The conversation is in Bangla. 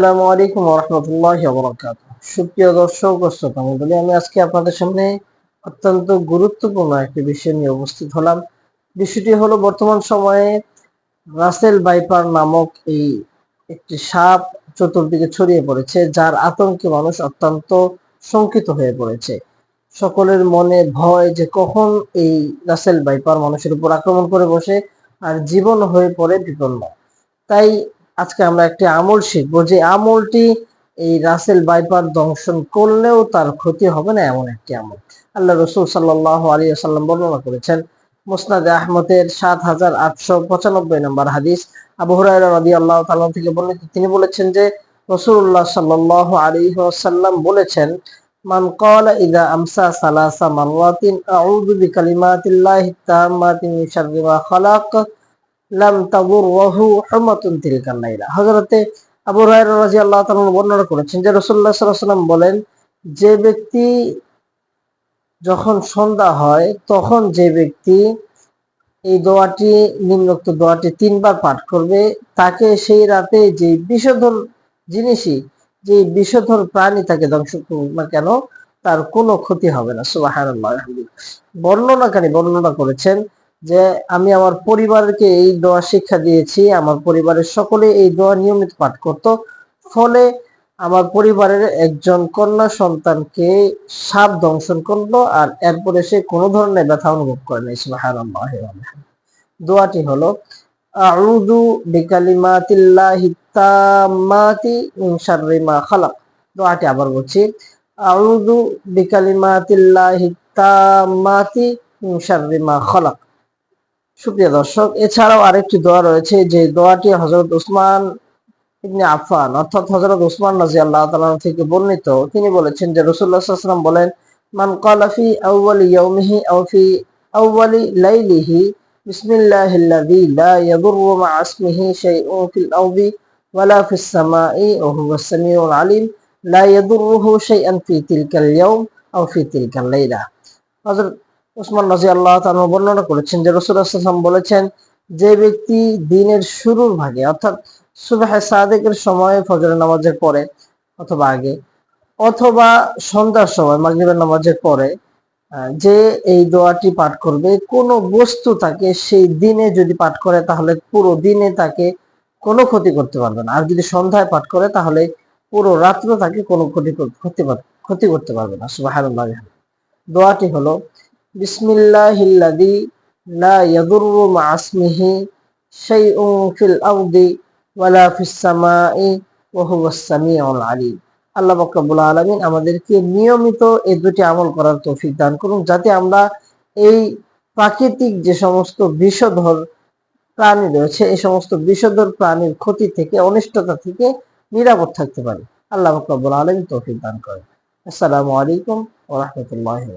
আসসালামু আলাইকুম রহমতুল্লাহ বরকাত সুপ্রিয় দর্শক ও শ্রোতা মণ্ডলী, আমি আজকে আপনাদের সামনে অত্যন্ত গুরুত্বপূর্ণ একটি বিষয় নিয়ে উপস্থিত হলাম। বিষয়টি হলো বর্তমান সময়ে রাসেল বাইপার নামক এই একটি সাপ চতুর্দিকে ছড়িয়ে পড়েছে, যার আতঙ্কে মানুষ অত্যন্ত শঙ্কিত হয়ে পড়েছে। সকলের মনে ভয় যে কখন এই রাসেল বাইপার মানুষের উপর আক্রমণ করে বসে আর জীবন হয়ে পড়ে বিপন্ন। তাই আজকে আমরা একটি আমল শিখব যে আমলটি এই রাসেল বাইপার দংশন করলেও তার ক্ষতি হবে না এমন একটি আমল। আল্লাহ রসুল সাল্লাহ আলী সাল্লাম বর্ণনা করেছেন, মুসনাদ আহমদের সাত হাজার আটশো পঁচানব্বই নম্বর হাদিস, আবু হুরায়রা রাদি আল্লাহ তাআলা থেকে বর্ণিত। তিনি বলেছেন যে রসুল্লাহ সাল্লাহ আলী সাল্লাম বলেছেন, মান ইদা আমসা সালাসা মাররাতিন, আউযু বিকালিমাতিল্লাহি তাম্মাতি মিন শাররি মা খালাক। আবু বর্ণনা করেছেন যে বলেন, যে ব্যক্তি যখন সন্ধ্যা হয়, তখন যে ব্যক্তি এই দোয়াটি, নিম্নোক্ত দোয়াটি তিনবার পাঠ করবে, তাকে সেই রাতে যে বিষধর জিনিসই, যে বিষধর প্রাণী তাকে ধ্বংস করুক না কেন, তার কোনো ক্ষতি হবে না। সুবহানাল্লাহ বর্ণনাকারী বর্ণনা করেছেন যে আমি আমার পরিবারকে এই দোয়া শিক্ষা দিয়েছি। আমার পরিবারের সকলে এই দোয়া নিয়মিত পাঠ করত। ফলে আমার পরিবারের একজন কন্যা সন্তানকে সাপ দংশন করল আর এরপরে সে কোনো ধরনের ব্যথা অনুভব করে নাই। সুবহানাল্লাহ দোয়াটি হলো, আউযু বিকালিমাতিল্লাহি তাম্মাতি মিন শাররি মা খালাক। দোয়াটি আবার বলছি, আউযু বিকালিমাতিল্লাহি তাম্মাতি মিন শাররি মা খালাক। সুপ্রিয় দর্শক, এছাড়াও আরেকটি দোয়া রয়েছে, যে দোয়াটি হজরত উসমান ইবনে আফান অর্থাৎ হজরত উসমান রাজি আল্লাহ তালা থেকে বর্ণিত। তিনি বলেছেন যে রসুল্লাহ সাল্লাম বলেন, মান কালাফি আউ্বালি ইয়াউমিহি আও ফি আউ্বালি লাইলিহি, বিসমিল্লাহি লাইলা। ওসমান রাজি আল্লাহ তাআলা বর্ণনা করেছেন যে রসুল আসলাম বলেছেন, যে ব্যক্তি দিনের শুরুর ভাগে, অর্থাৎ সুবাহ সাদেকের সময় ফজরের নামাজের পরে অথবা আগে, অথবা সন্ধ্যার সময়, মাগরিবের নামাজের পরে যে এই দোয়াটি পাঠ করবে, কোন বস্তু তাকে সেই দিনে যদি পাঠ করে, তাহলে পুরো দিনে তাকে কোনো ক্ষতি করতে পারবে না। আর যদি সন্ধ্যায় পাঠ করে, তাহলে পুরো রাত্র তাকে কোনো ক্ষতি ক্ষতি ক্ষতি করতে পারবে না। সুবাহ দোয়াটি হলো বিসমিল্লাহিল্লাযী লা ইয়াদুররু মা শাইউন ফিল আরদি ওয়ালা ফিস সামাই ওয়া আল্লাহ রব্বুল আলামিন আমাদেরকে নিয়মিত এই দুটি আমল করার তৌফিক দান করুন যাতে আমরা এই প্রাকৃতিক যে সমস্ত বিষধর প্রাণী রয়েছে, এই সমস্ত বিষধর প্রাণীর ক্ষতি থেকে, অনিষ্টতা থেকে নিরাপদ থাকতে পারি। আল্লাহ রব্বুল আলামিন তৌফিক দান করেন। আসসালামু আলাইকুম ওয়া রাহমাতুল্লাহি